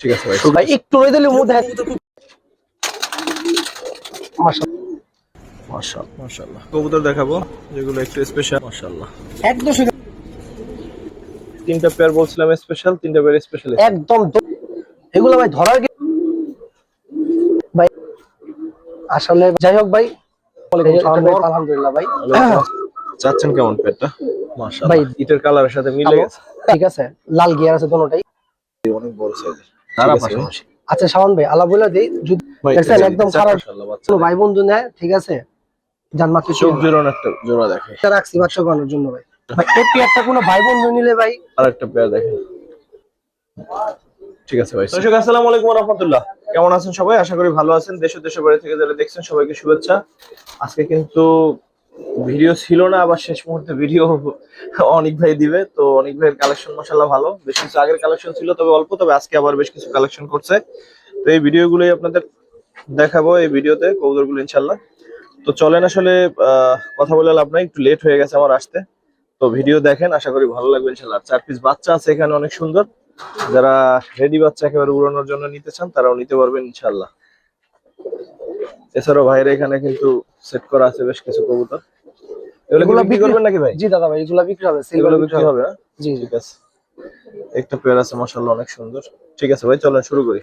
ঠিক আছে ভাই ভাই একটু রয়ে দিলে মুখ দেখা মাশাআল্লাহ। মাশাআল্লাহ মাশাআল্লাহ। কবুতর দেখাবো যেগুলো একটু স্পেশাল মাশাআল্লাহ। একদম তিনটা পেয়ার বলছিলাম স্পেশাল তিনটা পেয়ার স্পেশাল একদম এগুলো ভাই ধরার ভাই আসলে যাই হোক ভাই। ভাই, আলহামদুলিল্লাহ ভাই চাচ্ছেন কেমন পেয়ারটা মাশাআল্লাহ। ভাই, ইটের কালারের সাথে মিলে গেছে? ঠিক আছে লাল গিয়ার আছে দুটোটাই অনেক বড় সাইজের আচ্ছা শাওন ভাই আল্লাহ বলে দেই দেখছেন একদম খারাপ কোনো ভাই বন্ধু নেয় ঠিক আছে? জানমা কিছু চোখ জোড়ানো একটা জোড়া দেখে। এটা রাখছি বাচ্চা বানানোর জন্য ভাই। ভাই এই পেয়ারটা কোনো ভাই বন্ধু নিলে ভাই? আর একটা পেয়ার দেখেন। ঠিক আছে ভাই দর্শক আসসালামু আলাইকুম রাহমাতুল্লাহ কেমন আছেন সবাই? আশা করি ভালো আছেন। দেশ ও দেশের বাইরে থেকে যারা দেখছেন সবাইকে শুভেচ্ছা। আজকে কিন্তু ভিডিও ছিল না, আবার শেষ মুহূর্তে ভিডিও অনেক ভাই দিবে। তো অনেক ভাইয়ের কালেকশন মশাল্লাহ ভালো। বেশ কিছু আগের কালেকশন ছিল, তবে অল্প, তবে আজকে আবার বেশ কিছু কালেকশন করছে। তো এই ভিডিওগুলোই আপনাদের দেখাবো এই ভিডিওতে কবুতরগুলো ইনশাল্লাহ তো চলেন আসলে কথা বলে লাভ নাই, একটু লেট হয়ে গেছে আমার আসতে। তো ভিডিও দেখেন, আশা করি ভালো লাগবে ইনশাল্লাহ চার পিস বাচ্চা আছে এখানে অনেক সুন্দর। যারা রেডি বাচ্চা একেবারে উড়ানোর জন্য নিতে চান, তারাও নিতে পারবেন ইনশাল্লাহ এছাড়াও ভাইয়ের এখানে কিন্তু সেট করা আছে বেশ কিছু কবুতর। এগুলো বিক্রি করবেন নাকি ভাই? জি দাদা ভাই এগুলো বিক্রি হবে এগুলো বিক্রি হবে হ্যাঁ? জি ঠিক আছে। একটা পেয়ার আছে মাশাআল্লাহ অনেক সুন্দর। ঠিক আছে ভাই চলেন শুরু করি।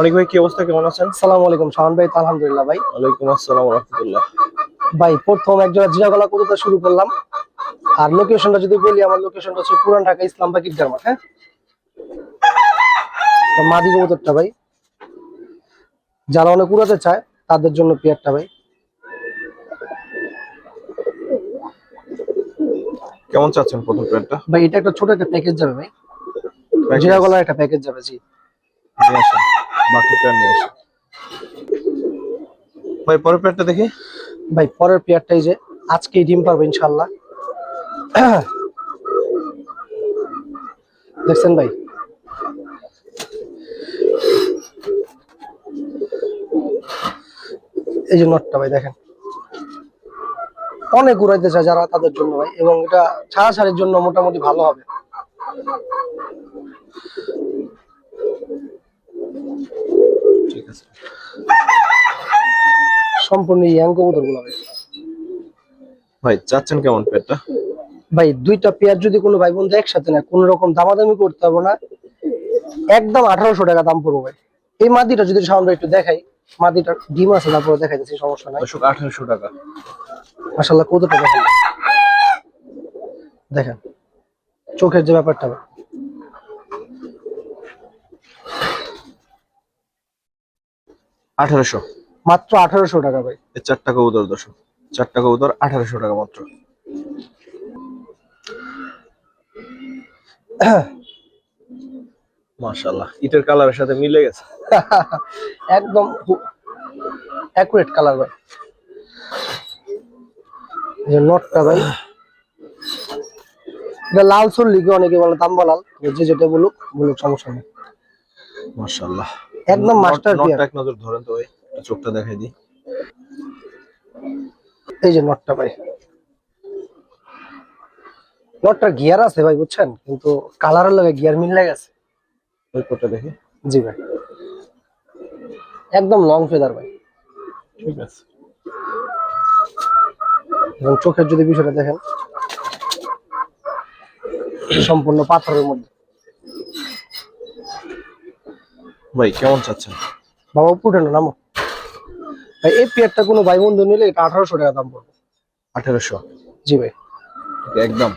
অনেক ভাই কি অবস্থা কেমন আছেন? আসসালামু আলাইকুম শাওন ভাই আলহামদুলিল্লাহ ভাই। ওয়ালাইকুম আসসালাম রাহমাতুল্লাহ। ভাই প্রথম একজোড়া জিরাগলা কবুতর শুরু করলাম। আর লোকেশনটা যদি বলি আমার লোকেশনটা হচ্ছে পুরান ঢাকা ইসলাম বাকির জার্মা হ্যাঁ? মাদি কবুতরটা ভাই যারা অনেক উড়াতে চায় তাদের জন্য পেয়ারটা ভাই। কেমন চাচ্ছেন প্রথম পেয়ারটা ভাই এটা একটা ছোট একটা প্যাকেজ যাবে ভাই। জিরাগলার একটা প্যাকেজ যাবে জি। নিয়ে আসেন। বাকি পেয়ার নিয়ে আসেন। ভাই পরের পেয়ারটা দেখি। ভাই পরের পেয়ারটাই যে আজকেই ডিম পারব ইনশাল্লাহ দেখছেন ভাই? এই যে নটটা ভাই দেখেন। অনেক উড়াইতে চায় যারা তাদের জন্য ভাই এবং এটা ছাড়াছাড়ির জন্য মোটামুটি ভালো হবে। ঠিক আছে। সম্পূর্ণ ইয়াং কবুতরগুলো ভাই। ভাই চাচ্ছেন কেমন পেয়ারটা ভাই দুইটা পেয়ার যদি কোনো ভাই বন্ধু একসাথে নেয় কোনো রকম দামাদামি করতে হবে না। একদম আঠারোশো টাকা দাম পড়ব ভাই। এই মাদিটা যদি সামনে একটু দেখাই মাদিটা ডিম আছে তারপরে দেখাই দিচ্ছি সমস্যা নাই। আঠারোশো টাকা। মাসাল্লাহ কতটা দেখেন দেখেন চোখের যে ব্যাপারটা। আঠারোশো। মাত্র আঠারোশো টাকা ভাই। চারটা কবুতর দর্শক চারটা কবুতর আঠারোশো টাকা মাত্র। মাশাল্লাহ ইটের কালারের সাথে মিলে গেছে। একদম অ্যাকুরেট কালার ভাই। নটটা ভাই। এটা লাল চল্লিকে অনেকে বলে তাম্বা লাল যে যেটা বলুক বলুক সমস্যা নেই। একদম মাস্টার পিয়ার এক নজর ধরেন তো ভাই চোখটা দেখাই দিই। এই যে নটটা ভাই। নটটার গিয়ার আছে ভাই বুঝছেন? কিন্তু কালারের লাগে গিয়ার মিলে গেছে। ওই কোটটা দেখি। জি ভাই। একদম লং ফেদার ভাই। ঠিক আছে। এবং চোখের যদি বিষয়টা দেখেন সম্পূর্ণ পাথরের মধ্যে। ভাই কেমন চাচ্ছেন? বাবা উঠে না নামো। ভাই এই পেয়ারটা কোনো ভাই বন্ধু নিলে এটা আঠারোশো টাকা দাম পড়বে। আঠারোশো? জি ভাই। একদম।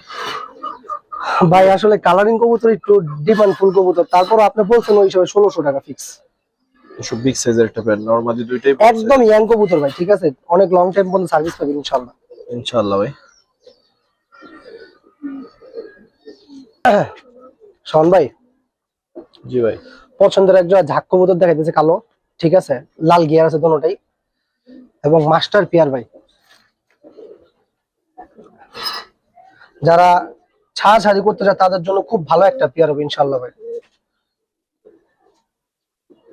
ভাই আসলে কালারিং কবুতর একটু ডিমান্ড ফুল কবুতর। তারপর আপনি বলছেন ওই হিসাবে ষোলোশো টাকা ফিক্স সব বিগ সাইজের একটা প্যান্ট নর্মালি দুইটাই একদম ইয়াং কবুতর ভাই ঠিক আছে? অনেক লং টাইম পর্যন্ত সার্ভিস পাবেন ইনশাল্লাহ ভাই। শোন ভাই। জি ভাই। পছন্দের একজন ঝাক কবুতর দেখাইতেছে কালো ঠিক আছে? লাল গিয়ার আছে দোনোটাই। এবং মাস্টার পিয়ার ভাই। যারা ছাড়াছাড়ি করতে চায় তাদের জন্য খুব ভালো একটা পিয়ার হবে ইনশাল্লাহ ভাই।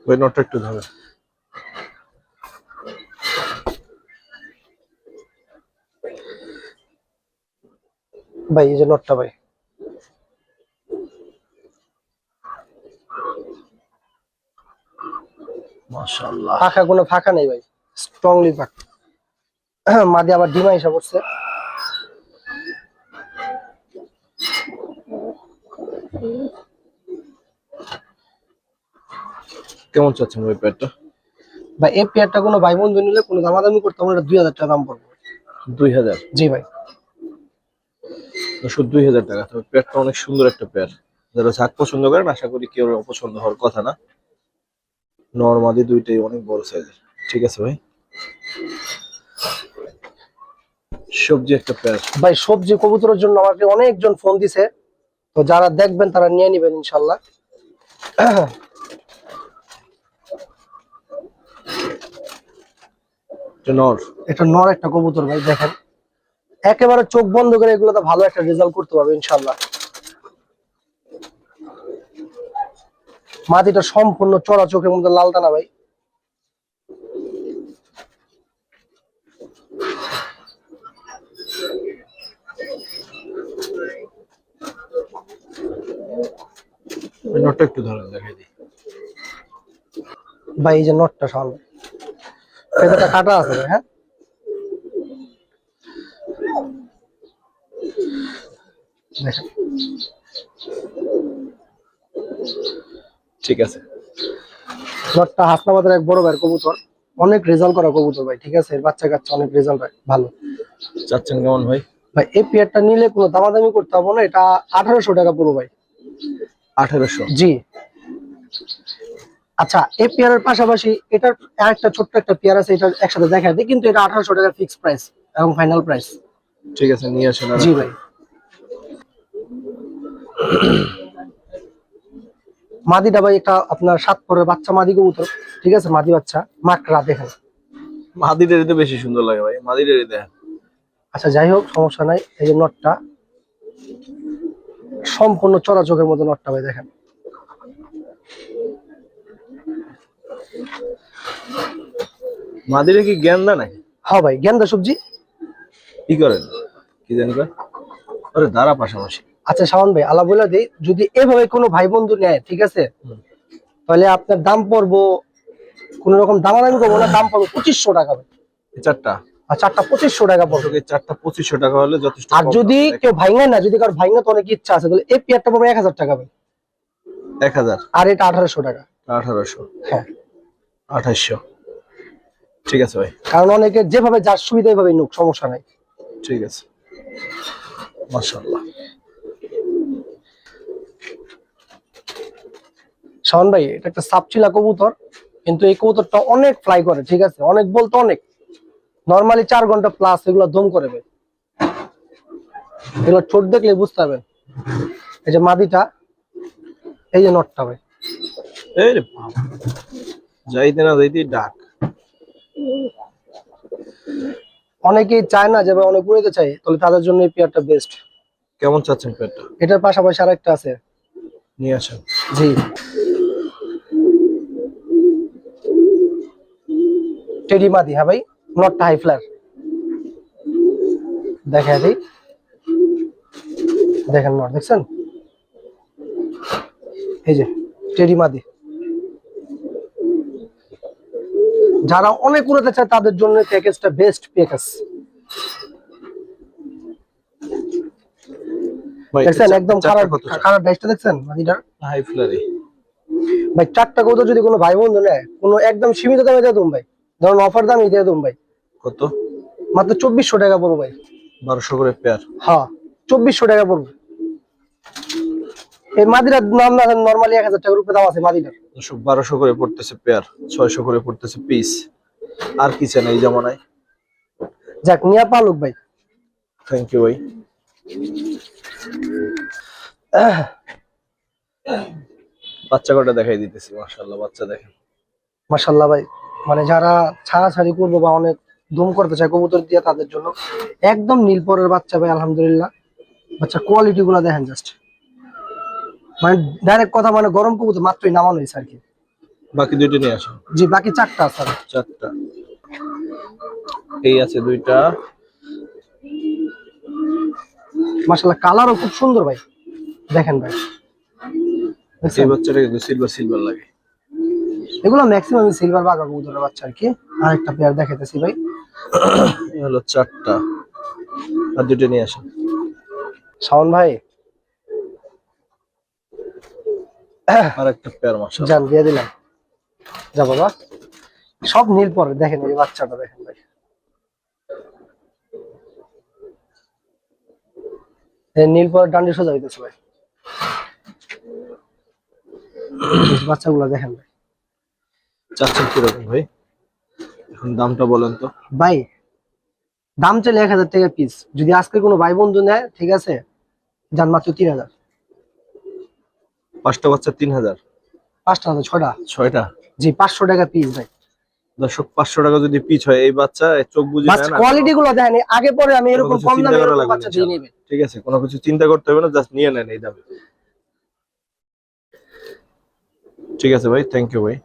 ভাই নটটা একটু ধরে। ভাই এই যে নটটা ভাই। মাশাআল্লাহ। পাখা কোনো ফাঁকা নেই ভাই স্ট্রংলি পাক মাদি আবার ডিমা এসে পড়ছে। কেমন চাচ্ছেন ওই পেয়ারটা ভাই এই পেয়ারটা কোনো ভাই বন্ধু নিলে কোনো দামাদামি করতে হবে এটা দুই হাজার টাকা দাম পড়বে। দুই হাজার? জি ভাই। শুধু দুই হাজার টাকা। তবে পেয়ারটা অনেক সুন্দর একটা পেয়ার। যারা ঝাঁক পছন্দ করেন আশা করি কেউ অপছন্দ হওয়ার কথা না। নর্মালি দুইটাই অনেক বড় সাইজের। ঠিক আছে ভাই? সবজি একটা পেয়ার। ভাই সবজি কবুতরের জন্য আমাকে অনেকজন ফোন দিছে। তো যারা দেখবেন তারা নিয়ে নেবেন ইনশাল্লাহ। এটা নর। এটা নর একটা কবুতর ভাই দেখেন। একেবারে চোখ বন্ধ করে এগুলো তো ভালো একটা রেজাল্ট করতে পারবে ইনশাল্লাহ মাটিটা সম্পূর্ণ চড়া চোখের মধ্যে লাল টানা ভাই। একটু ধরেন দেখাই দিই। ভাই এই যে নটটা সামনে। কাটা আছে হ্যাঁ? ঠিক আছে। হাসনাবাদের এক বড় ভাইয়ের কবুতর। অনেক রেজাল্ট করা কবুতর ভাই ঠিক আছে? বাচ্চা কাচ্চা অনেক রেজাল্ট হয় ভালো। চাচ্ছেন কেমন ভাই? ভাই এই পেয়ারটা নিলে কোনো দামাদামি করতে হবে না এটা আঠারোশো টাকা পুরো ভাই। আঠেরোশো? জি। আচ্ছা এই পেয়ারের পাশাপাশি এটার একটা ছোট্ট একটা পেয়ার আছে এটা একসাথে দেখা দিই কিন্তু এটা আঠারোশো টাকা ফিক্স প্রাইস এবং ফাইনাল প্রাইস ঠিক আছে নিয়ে আসেন জি ভাই। মাদিটা ভাই এটা আপনার সাত পরের বাচ্চা মাদি কবুতর। ঠিক আছে মাদি বাচ্চা মাকড়া দেখেন। মাদিটারি তো বেশি সুন্দর লাগে ভাই মাদিটারি দেখেন আচ্ছা যাই হোক সমস্যা নাই এই যে নটটা। সম্পূর্ণ চড়া চোখের মতো নটটা ভাই দেখেন। মাদিরে কি গেন্দা নাকি? হ্যাঁ ভাই গেন্দা সবজি। কি করেন? কি জানি আরে দাঁড়া পাশাপাশি। আচ্ছা শাওন ভাই আলা বলে দিই যদি এভাবে কোনো ভাই বন্ধু নেয় ঠিক আছে? তাহলে আপনার দাম পড়ব কোন রকম দামাদামি করব না দাম পড়ব পঁচিশশো টাকা চারটা? আর চারটা পঁচিশশো টাকা পড়বে। চারটা পঁচিশশো টাকা হলে যথেষ্ট আর যদি কেউ ভাইঙ্গা না যদি কারও ভাইঙ্গা তো অনেক ইচ্ছা আছে তাহলে এই পেয়ারটা পাবে এক হাজার টাকা ভাই। এক হাজার? আর এটা আঠারোশো টাকা। আঠারোশো। হ্যাঁ। আঠাশশো ঠিক আছে ভাই। কারণ অনেকে যেভাবে যার সুবিধা এইভাবে নুক সমস্যা নাই। ঠিক আছে। মাশাআল্লাহ। শাওন ভাই, এটা একটা সাপচিলা কবুতর, কিন্তু এই কবুতরটা অনেক ফ্লাই করে, ঠিক আছে? অনেক বলতে অনেক। নর্মালি চার ঘণ্টা প্লাস এগুলো দম করে এগুলো ঠোঁট দেখলে বুঝতে পারবেন। এই যে মাদিটা, এই যে নটটা ভাই। এই রে। যাইতে না যাইতে ডাক। অনেকেই চায় না যে অনেক উড়াইতে চাই তাহলে তাদের জন্য এই পেয়ারটা বেস্ট কেমন চাচ্ছেন পেয়ারটা এটার পাশাপাশি আরেকটা আছে। নিয়ে আসেন। জি। টেডি মাদি হ্যাঁ ভাই? নটটা হাই ফ্লার দেখা দিই। দেখেন নট দেখছেন? এই যে টেডি মাদি যারা অনেক উড়াতে চায় তাদের জন্য প্যাকেজটা বেস্ট প্যাকেজ দেখছেন একদম খারাপ কত? খারাপ ডাইসটা দেখছেন মাদিটার হাই ফ্লারি ভাই চারটা কৌতো যদি কোনো ভাই বন্ধু নেয় কোনো একদম সীমিত দামে দিয়ে দেবো ভাই। ধরুন অফার দামে দিয়ে দেবো ভাই। কত? মাত্র চব্বিশশো টাকা পড়ব ভাই। বারোশো করে পেয়ার হ্যাঁ চব্বিশশো টাকা পড়বে। এই মাদিরার নাম না নর্মালি এক হাজার টাকার উপরে দাম আছে মাদিরার। দর্শক বারোশো করে পড়তেছে পেয়ার ছয়শো করে পড়তেছে পিস আর কি চান এই জমানায়? যাক নিয়া পালুক ভাই। থ্যাংক ইউ ভাই। বাচ্চা কটা দেখাই দিতেছি মাশাআল্লাহ বাচ্চা দেখেন। মাসাল্লাহ ভাই মানে যারা ছাড়াছাড়ি করব বা অনেক দুম করতে চায় কবুতর দিয়ে তাদের জন্য একদম নীলপরের বাচ্চা ভাই আলহামদুলিল্লাহ। বাচ্চা কোয়ালিটি গুলা দেখেন জাস্ট মানে ডাইরেক্ট কথা মানে গরম কবুতর মাত্রই নামানো হয়েছে আর কি। বাকি দুইটা নিয়ে আসো। জি বাকি চারটা আছে। চারটা। এই আছে দুইটা। মাসাল্লাহ কালারও খুব সুন্দর ভাই। দেখেন ভাই। এই দেখছেন? বাচ্চাটা কিন্তু সিলভার সিলভার লাগে। এগুলো ম্যাক্সিমাম সিলভার বাঘা কবুতরের বাচ্চা আর কি। আরেকটা পেয়ার দেখাইতেছি ভাই। এই হলো চারটা। আর দুটো নিয়ে আসো। শাওন ভাই আর একটা পেয়ার মাসা যান দিয়ে দিলাম। যা বাবা। সব নীল পরে দেখেন এই বাচ্চাটা দেখেন ভাই। নীল পরে ডান্ডি সোজা হইতেছে ভাই। বাচ্চাগুলো দেখেন ভাই। চাচ্ছেন কীরকম ভাই? এখন দামটা বলেন তো। ভাই দাম চলে এক হাজার টাকা পিস যদি আজকে কোনো ভাই বন্ধু নেয় ঠিক আছে যান মাত্র তিন হাজার। পাঁচটা বাচ্চা তিন হাজার। পাঁচটা ছটা ছয়টা? জি পাঁচশো টাকা পিস ভাই। দর্শক পাঁচশো টাকা যদি পিচ হয় এই বাচ্চা চোখ বুঝে কোয়ালিটি গুলো দেখেন আগে পরে আমি এরকম কম দামে বাচ্চা দিয়ে নেবে। ঠিক আছে কোনো কিছু চিন্তা করতে হবে না জাস্ট নিয়ে নেন এই দামে। ঠিক আছে ভাই থ্যাংক ইউ ভাই।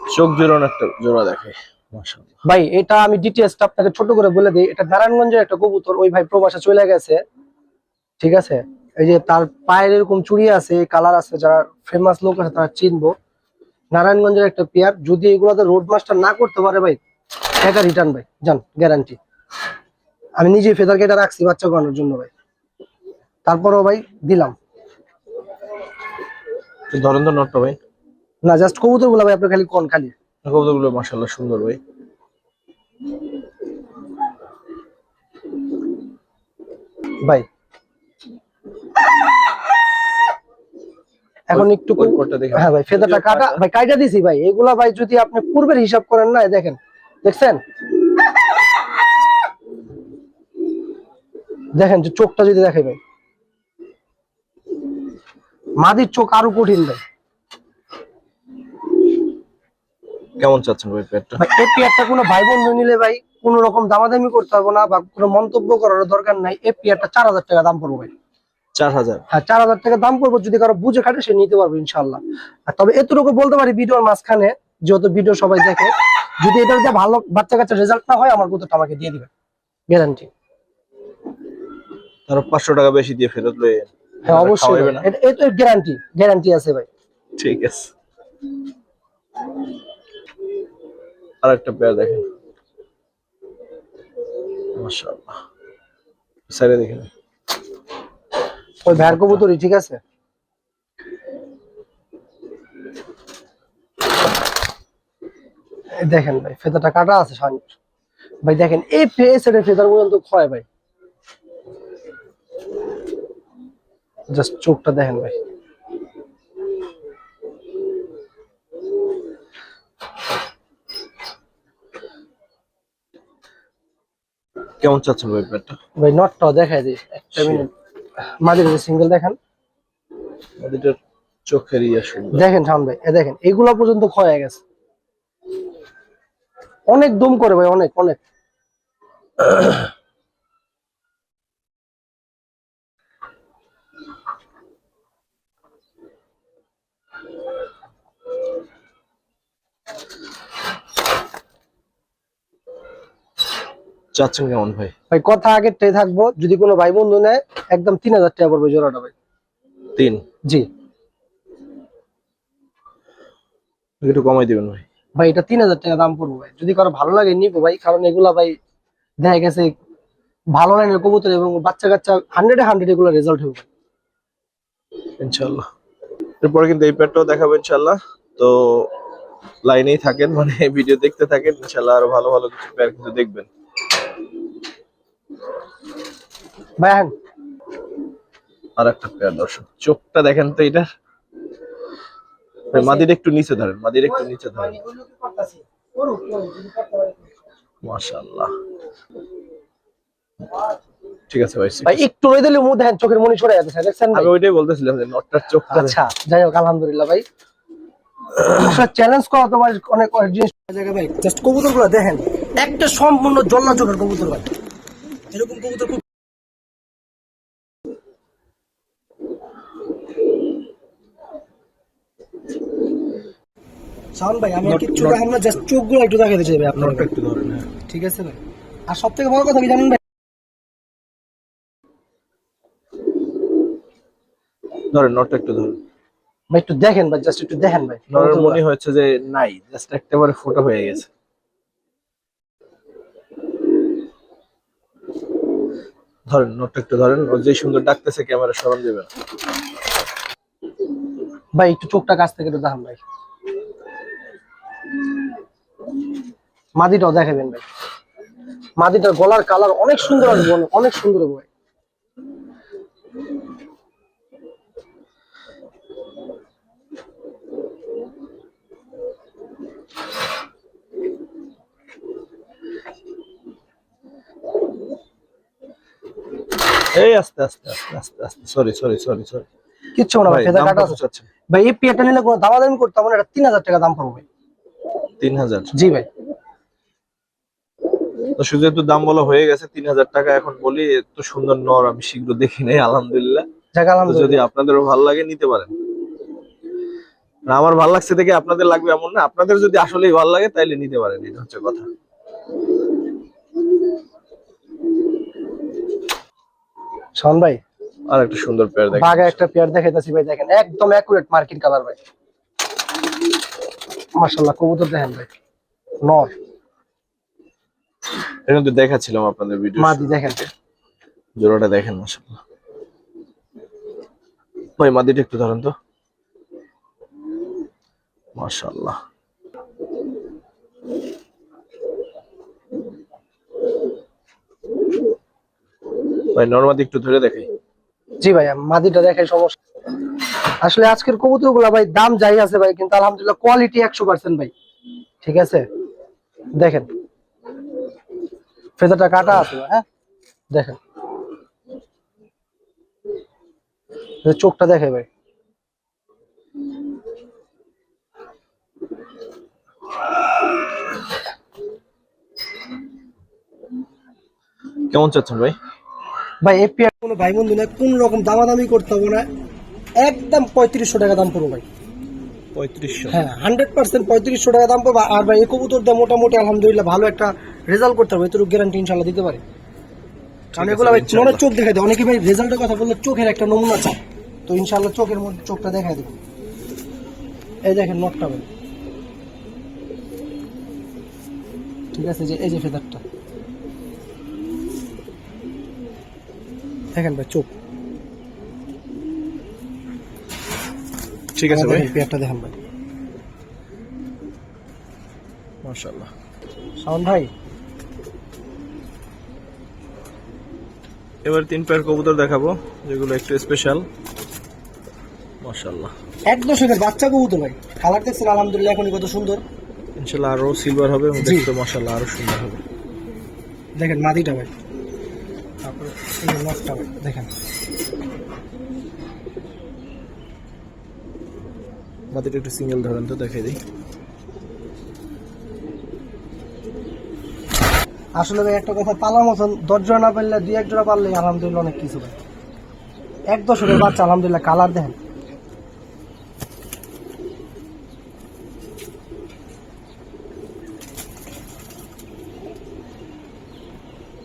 চোখ জোড়ানো একটা জোড়া দেখে ভাই এটা আমি ডিটেলসটা আপনাকে ছোট করে বলে দিই। এটা নারায়ণগঞ্জের একটা কবুতর ওই ভাই প্রবাসে চলে গেছে। ঠিক আছে? এই যে তার পায়ের এরকম চুড়ি আছে কালার আছে যারা ফেমাস লোক আছে তারা চিনবো। নারায়ণগঞ্জের একটা পেয়ার যদি এগুলোতে রোড মাস্টার না করতে পারে ভাই টাকা রিটার্ন ভাই যান গ্যারান্টি আমি নিজে ফেদার কেটে রাখছি বাচ্চা করানোর জন্য ভাই। তারপরও ভাই দিলাম। ধরেন তো নটটা ভাই। না জাস্ট কবুতরগুলো ভাই আপনার খালি কোন খালি? কবুতরগুলো মাশাআল্লাহ সুন্দর ভাই। ভাই এখন একটু হ্যাঁ ভাই ফেদারটা কাটা ভাই কাটা দিছি ভাই। এগুলা ভাই যদি আপনি পূর্বের হিসাব করেন না দেখেন। দেখছেন? দেখেন যে চোখটা যদি দেখে ভাই। মাদির চোখ আরও কঠিন ভাই। কেমন চাচ্ছেন ভাই ভাই এই পেয়ারটা কোনো ভাই বন্ধু নিলে ভাই কোনো রকম দামাদামি করতে হবে না বা কোনো মন্তব্য করার দরকার নাই। এই পেয়ারটা চার হাজার টাকা দাম পড়বে ভাই। চার হাজার। হ্যাঁ চার হাজার টাকা দাম পড়ব যদি কারও বুঝে খাটে সে নিতে পারবে ইনশাল্লাহ তবে এতটুকু বলতে পারি ভিডিওর মাঝখানে যেহেতু ভিডিও সবাই দেখে যদি এটার যে ভালো বাচ্চা কাচ্চা রেজাল্ট না হয় আমার কতটা আমাকে দিয়ে দিবে গ্যারান্টি তার পাঁচশো টাকা বেশি দিয়ে ফেরত লয়ে হ্যাঁ অবশ্যই এটা এটা গ্যারান্টি গ্যারান্টি আছে ভাই। ঠিক আছে। আর একটা পেয়ার দেখেন। মাশাআল্লাহ। সাইডে দেখেন। ওই ভ্যার কবুতরই ঠিক আছে? দেখেন ভাই ফেদারটা কাটা আছে ভাই দেখেন এই ফেসের ফেদার পর্যন্ত ক্ষয় ভাই। জাস্ট চোখটা দেখেন ভাই। কেমন চাচ্ছেন ভাই পেয়ারটা ভাই নটটাও দেখাই দিই একটা মিনিট মাঝে মাঝে সিঙ্গেল দেখান? ওদের চোখের ইয়ে সুন্দর। দেখেন শাম ভাই এ দেখেন এগুলা পর্যন্ত ক্ষয় হয়ে গেছে। অনেক দম করে ভাই অনেক অনেক। চাচ্ছেন কেমন ভাই? ভাই কথা আগেরটাই থাকব যদি কোনো ভাই বন্ধু নেয় একদম তিন হাজার টাকা পড়বে জোড়াটা ভাই। তিন? জি। একটু কমাই দিবেন ভাই। ভাই এটা তিন হাজার টাকা দাম পড়বে ভাই। যদি কারও ভালো লাগে নিবো ভাই কারণ এগুলা ভাই দেখা গেছে ভালো লাইনের কবুতর এবং বাচ্চা কাচ্চা হান্ড্রেডে হান্ড্রেড এগুলো রেজাল্ট হবে ইনশাল্লাহ এরপরে কিন্তু এই পেয়ারটাও দেখাবো ইনশাল্লাহ তো লাইনেই থাকেন মানে ভিডিও দেখতে থাকেন ইনশাল্লাহ আরও ভালো ভালো কিছু পেয়ার কিন্তু দেখবেন। ভাই আর একটা পেয়ার দর্শক চোখটা দেখেন তো এটা। মাদির একটু নিচে ধরেন মাদির একটু নিচে ধরেন। মাশাআল্লাহ। ঠিক আছে ভাই ভাই একটু রয়ে দিলে মুখ দেখেন চোখের মনি সরে যাচ্ছে দেখছেন আমি ওইটাই বলতেছিলাম যে নটটার চোখটা। আচ্ছা যাই হোক আলহামদুলিল্লাহ ভাই। আসলে চ্যালেঞ্জ করা তোমার অনেক অনেক জিনিস। ভাই জাস্ট দেখেন একটা সম্পূর্ণ জল্লা চোখের কবুতর ভাই। এরকম কবুতর খুব শাওন ভাই আমি আর কিচ্ছু দেখাম না জাস্ট চোখগুলো একটু দেখাতে চাই আপনার একটু ধরেন হ্যাঁ। ঠিক আছে ভাই? আর সব থেকে বড় কথা কি জানেন ভাই? ধরেন নটটা একটু ধরেন। ভাই একটু দেখেন ভাই জাস্ট একটু দেখেন ভাই। মনে হচ্ছে যে নাই জাস্ট একেবারে ফোটো হয়ে গেছে। ধরেন নোটটা একটু ধরেন ও যে সুন্দর ডাকতেছে ক্যামেরা সরণ দেবেন ভাই একটু চোখটা কাছ থেকে একটু দেখান ভাই। মাদিটাও দেখাবেন ভাই। মাদিটার গলার কালার অনেক সুন্দর আছে বোন, অনেক সুন্দর ভাই। এই আস্তে আস্তে আস্তে আস্তে আস্তে। সরি সরি সরি সরি কিচ্ছু না ভাই ভাই ফেদা দাম কাটা আছে? ভাই এই পেয়ারটা নিলে কোনো দামাদামি করতে হবে না এটা তিন হাজার টাকা দাম পড়বে। ভাই তিন হাজার? জি ভাই। তো শুধু একটু দাম বলা হয়ে গেছে তিন হাজার টাকা এখন বলি এত সুন্দর নর আমি শীঘ্র দেখি নাই আলহামদুলিল্লাহ। যাক তো যদি আলহামদুলিল্লাহ আপনাদেরও ভালো লাগে নিতে পারেন। আর আমার ভালো লাগছে দেখে আপনাদের লাগবে এমন না আপনাদের যদি আসলেই ভালো লাগে তাইলে নিতে পারেন এটা হচ্ছে কথা। শোন ভাই? আর একটা সুন্দর পেয়ার দেখেন বাঘা একটা পেয়ার দেখাইতেছি ভাই দেখেন একদম অ্যাকুরেট মার্কিন কালার ভাই। মাশাআল্লাহ কবুতর দেখেন ভাই। নর। এটা কিন্তু দেখাচ্ছিলাম আপনাদের ভিডিও মাদি দেখেন। জোড়াটা দেখেন মাশাআল্লাহ। ভাই মাদিটা একটু ধরেন তো। মাশাআল্লাহ। ভাই নর্মাদি একটু ধরে দেখাই। জি ভাই মাদিটা দেখাই সমস্যা আসলে আজকের কবুতরগুলা ভাই দাম যাই আছে ভাই কিন্তু আলহামদুলিল্লাহ কোয়ালিটি একশো পার্সেন্ট ভাই। ঠিক আছে? দেখেন। ফেদাটা কাটা আছে হ্যাঁ? দেখেন। চোখটা দেখে ভাই। কেমন চাচ্ছেন ভাই? ভাই এপিআর কোনো ভাই বন্ধু না কোন রকম দামাদামি করতে হবে না। একদম পঁয়ত্রিশশো টাকা দাম পড়বে ভাই। পঁয়ত্রিশশো? হ্যাঁ হান্ড্রেড পার্সেন্ট পঁয়ত্রিশশো টাকা দাম পাবো আর ভাই এই কবুতর দিয়ে মোটামুটি আলহামদুলিল্লাহ ভালো একটা রেজাল্ট করতে হবে। এতটুকু গ্যারান্টি ইনশাল্লাহ দিতে পারে। কারণ এগুলো ভাই। মনের চোখ দেখাই দেয়। অনেকে ভাই রেজাল্টের কথা বললে চোখের একটা নমুনা চায়। তো ইনশাল্লাহ চোখের মধ্যে চোখটা দেখাই দেবো। এই দেখেন নটটা ভাই। ঠিক আছে যে এই যে ফেদারটা দেখেন ভাই চোখ। ঠিক আছে ভাই। পেয়ারটা দেখেন ভাই। মাশাআল্লাহ। শাওন ভাই। এবার তিন পেয়ার কবুতর দেখাবো যেগুলো একটু স্পেশাল মাশাআল্লাহ। এক দশকের বাচ্চা কবুতর ভাই। কালার দেখছেন আলহামদুলিল্লাহ এখনই কত সুন্দর। ইনশাআল্লাহ আরও সিলভার হবে এবং দেখতে মাশাআল্লাহ আরও সুন্দর হবে। দেখেন মাদিটা ভাই। তারপরে ভাই দেখেন। মাটিটা একটু সিঙ্গেল ধরেন তো দেখাই দিই। আসলে ভাই একটা কথা পালার মতন দশ জোড়া না পারলে দুই এক জোড়া পারলে আলহামদুলিল্লাহ অনেক কিছু ভাই এক দশকের বাচ্চা আলহামদুলিল্লাহ কালার দেখেন।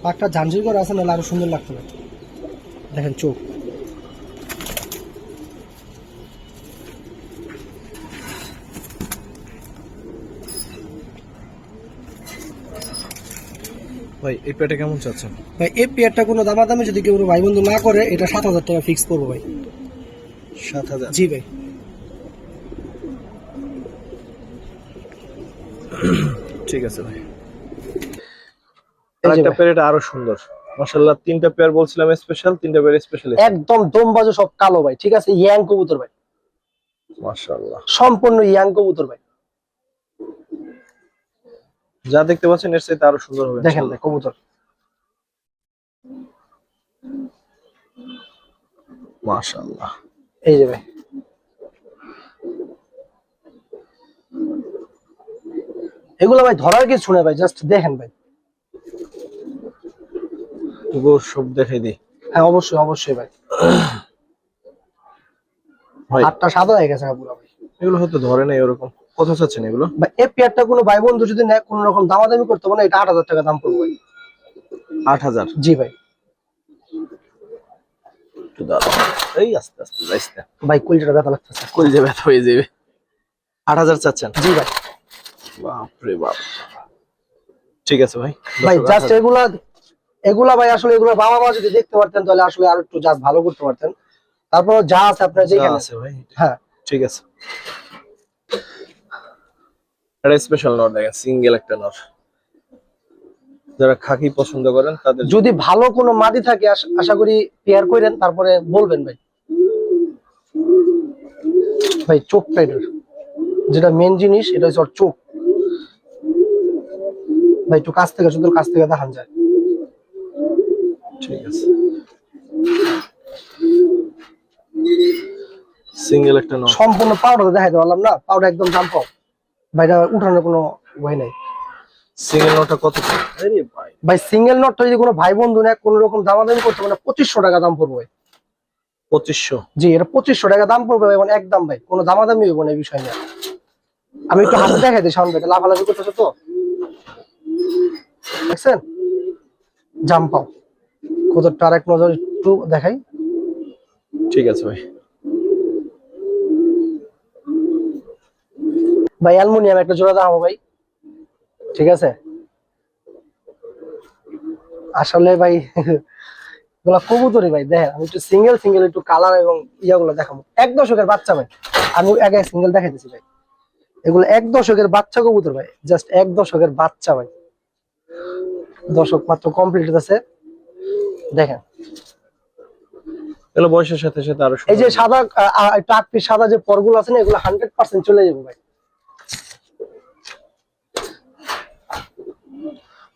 পাকটা ঝাঞ্ঝির করে আছে নাহলে আরও সুন্দর লাগতো ভাই দেখেন চোখ। ভাই এই পেয়ারটা কেমন চাচ্ছেন? ভাই এই পেয়ারটা কোনো দামাদামি যদি কেউ ভাই বন্ধু না করে এটা সাত হাজার টাকা ফিক্স করব ভাই। সাত হাজার? জি ভাই। ঠিক আছে ভাই। একটা ভাই। পেয়ার এটা আরও সুন্দর। মাশাআল্লাহ তিনটা পেয়ার বলছিলাম স্পেশাল তিনটা পেয়ার স্পেশাল একদম দম বাজু সব কালো ভাই ঠিক আছে? ইয়াং কবুতর ভাই। মাশাআল্লাহ। সম্পূর্ণ ইয়াং কবুতর ভাই। যা দেখতে পাচ্ছেন এর চাইতে আরও সুন্দর হবে। দেখেন ভাই কবুতর। মাশাআল্লাহ। এই যে ভাই। এগুলো ভাই ধরার কিছু নেই ভাই জাস্ট দেখেন ভাই। তবুও সব দেখাই দিই। হ্যাঁ অবশ্যই অবশ্যই ভাই। হাতটা সাদা হয়ে গেছে পুরো ভাই? এগুলো হয়তো ধরে নাই ওরকম। কত চাচ্ছেন এগুলো? ভাই এই পেয়ারটা কোনো ভাই বন্ধু যদি নেয় কোনো রকম দামাদামি করতে পারে না এটা আট হাজার টাকা দাম পড়বে আট হাজার? জি ভাই। একটু দাঁড়াও এই আস্তে আস্তে যাইস না ভাই কলিটা ব্যথা লাগতেছে। কলিজা ব্যথা হয়ে যাবে। আট হাজার চাচ্ছেন? জি ভাই। বাপরে বাপ। ঠিক আছে ভাই। ভাই জাস্ট এগুলা এগুলা ভাই আসলে এগুলো বাবা মা যদি দেখতে পারতেন তাহলে আসলে আরও একটু জাস্ট ভালো করতে পারতেন। তারপর যা আছে আপনার যা যেখানে। আছে ভাই হ্যাঁ। ঠিক আছে। এটা স্পেশাল নট দেখেন সিঙ্গেল একটা নট যারা খাকি পছন্দ করেন তাদের যদি ভালো কোনো মাদি থাকে আশা করি পেয়ার করেন তারপরে বলবেন ভাই। ভাই চোখ পেটের যেটা মেন জিনিস এটা হচ্ছে চোখ। ভাই একটু কাছ থেকে সুন্দর কাছ থেকে দেখান যায়। ঠিক আছে। সিঙ্গেল একটা নট সম্পূর্ণ পাউডার দেখাইতে পারলাম না পাউডার একদম দাম পাও ভাই এটা উঠানোর কোনো ভয় নাই। সিঙ্গেল নটটা কত? আরে ভাই। ভাই সিঙ্গেল নটটা যদি কোনো ভাই বন্ধু নেয় কোনো রকম দামাদামি করতে পারে পঁচিশশো টাকা দাম পড়বে। ভাই। পঁচিশশো? জি এটা পঁচিশশো টাকা দাম পড়বে ভাই, মানে একদম ভাই কোনো দামাদামি হইব না এই বিষয় নিয়ে। আমি একটু হাতে দেখাই দিই সামনে লাফালাফি করতেছে তো। দেখছেন? জাম পাও আরেক নজর একটু দেখাই। ঠিক আছে ভাই। ভাই অ্যালমোনিয়াম একটা জোড়া দাম ভাই। ঠিক আছে? আসলে ভাই গুলা কবুতরি ভাই দেখেন আমি একটু সিঙ্গেল সিঙ্গেল একটু কালার এবং ইয়াগুলো দেখাবো। এক দশকের বাচ্চা ভাই আমি আগে সিঙ্গেল দেখাইতেছি ভাই। এগুলো এক দশকের বাচ্চা কবুতর ভাই জাস্ট এক দশকের বাচ্চা ভাই। দশক মাত্র কমপ্লিট আছে দেখেন। এগুলো বয়সের সাথে সাথে আরও এই যে সাদা টাক পিস সাদা যে পরগুলো আছে না এগুলো হান্ড্রেড পার্সেন্ট চলে যাবে ভাই।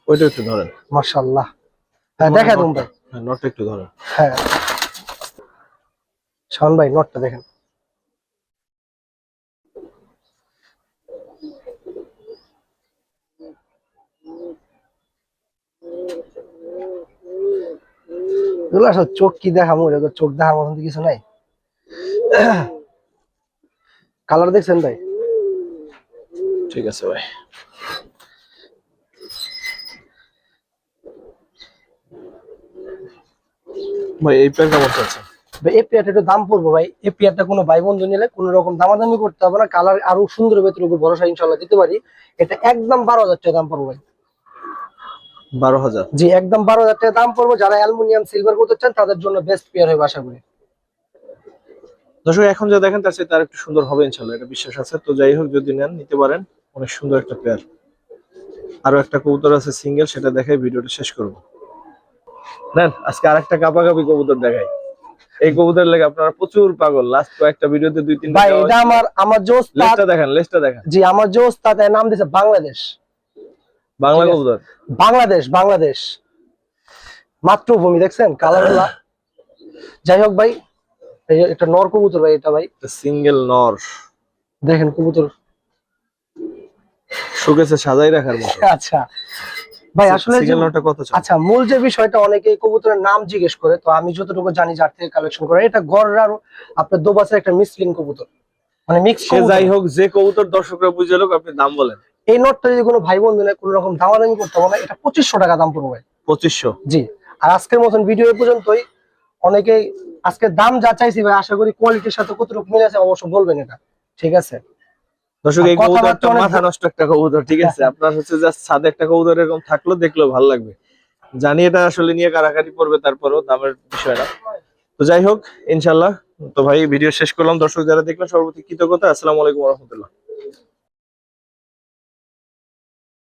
ওইটা একটু ধরেন। মার্শাল্লাহ হ্যাঁ দেখা তুমি ভাই। হ্যাঁ নটটা একটু ধরেন। হ্যাঁ। শাওন ভাই নটটা দেখেন। এগুলো আসলে চোখ কি দেখামো চোখ দেখার মতন কিছু নাই। কালার দেখছেন ভাই? ঠিক আছে ভাই। ভাই এই প্যান্ট কেমন চাচ্ছেন ভাই এই পেয়ারটা একটু দাম পড়ব ভাই। এই পেয়ারটা কোনো ভাই বন্ধু নিলে কোনো রকম দামাদামি করতে হবে না। কালার আরও সুন্দর ভেতরে উপর ভরসা ইনশাল্লাহ দিতে পারি। এটা একদম বারো হাজার টাকা দাম পড়ব ভাই। বারো হাজার। জি একদম বারো হাজার। টাকা দাম পড়ব যারা অ্যালুমিনিয়াম সিলভার করতে চান তাদের জন্য বেস্ট পেয়ার হবে আশা করি। দর্শক এখন যা দেখেন তার চেয়ে তার একটু সুন্দর হবে ইনশাল্লাহ এটা বিশ্বাস আছে। তো যাই হোক যদি নেন নিতে পারেন। অনেক সুন্দর একটা পেয়ার আরও একটা কবুতর আছে সিঙ্গেল সেটা দেখাই ভিডিওটা শেষ করব। নেন আজকে আরেকটা কাপাকাপি কবুতর দেখাই। এই কবুতর লেগে আপনারা প্রচুর পাগল। লাস্ট কয়েকটা ভিডিওতে দুই তিনটা ভাই এটা আমার আমার লেজটা দেখেন লেজটা দেখেন। জি আমার ওস্তাদ নাম দিছে বাংলাদেশ। বাংলা কবুতর? বাংলাদেশ বাংলাদেশ। মাতৃভূমি দেখছেন? কালার যাই হোক ভাই একটা নর কবুতর ভাই এটা ভাই। সিঙ্গেল নর। দেখেন কবুতর। শোকেসে সাজাই রাখার মতো। আচ্ছা। ভাই আসলে যে- সিঙ্গেল নরটা কত আচ্ছা মূল যে বিষয়টা অনেকে কবুতরের নাম জিজ্ঞেস করে তো আমি যতটুকু জানি যার থেকে কালেকশন করে। এটা গড়ার আপনার দোবাসের একটা মিসলিং কবুতর। মানে মিক্স যাই হোক যে কবুতর দর্শকরা বুঝে লোক আপনি দাম বলেন। এই নোটটা যদি কোনো ভাই বন্ধু নেয় কোনো রকম দামাদামি করতে হবে না এটা পঁচিশশো টাকা দাম পড়বে। পঁচিশশো? জি। আর আজকের মতন ভিডিও এ পর্যন্তই। অনেকেই আজকে দাম যা চাইছি ভাই আশা করি কোয়ালিটির সাথে কতটুকু মিলে আছে অবশ্য বলবেন এটা। ঠিক আছে? দর্শক এই কবুতরটা মাথা নষ্ট একটা কবুতর ঠিক আছে? আপনার হচ্ছে জাস্ট সাদে একটা কবুতর এরকম থাকলেও দেখলেও ভালো লাগবে। জানি এটা আসলে নিয়ে কারাকারি পড়বে তারপরও দামের বিষয় না তো যাই হোক ইনশাল্লাহ তো ভাই ভিডিও শেষ করলাম। দর্শক যারা দেখলেন সর্বপ্রতি কৃতজ্ঞতা। আসসালামু আলাইকুম রহমতুল্লাহ।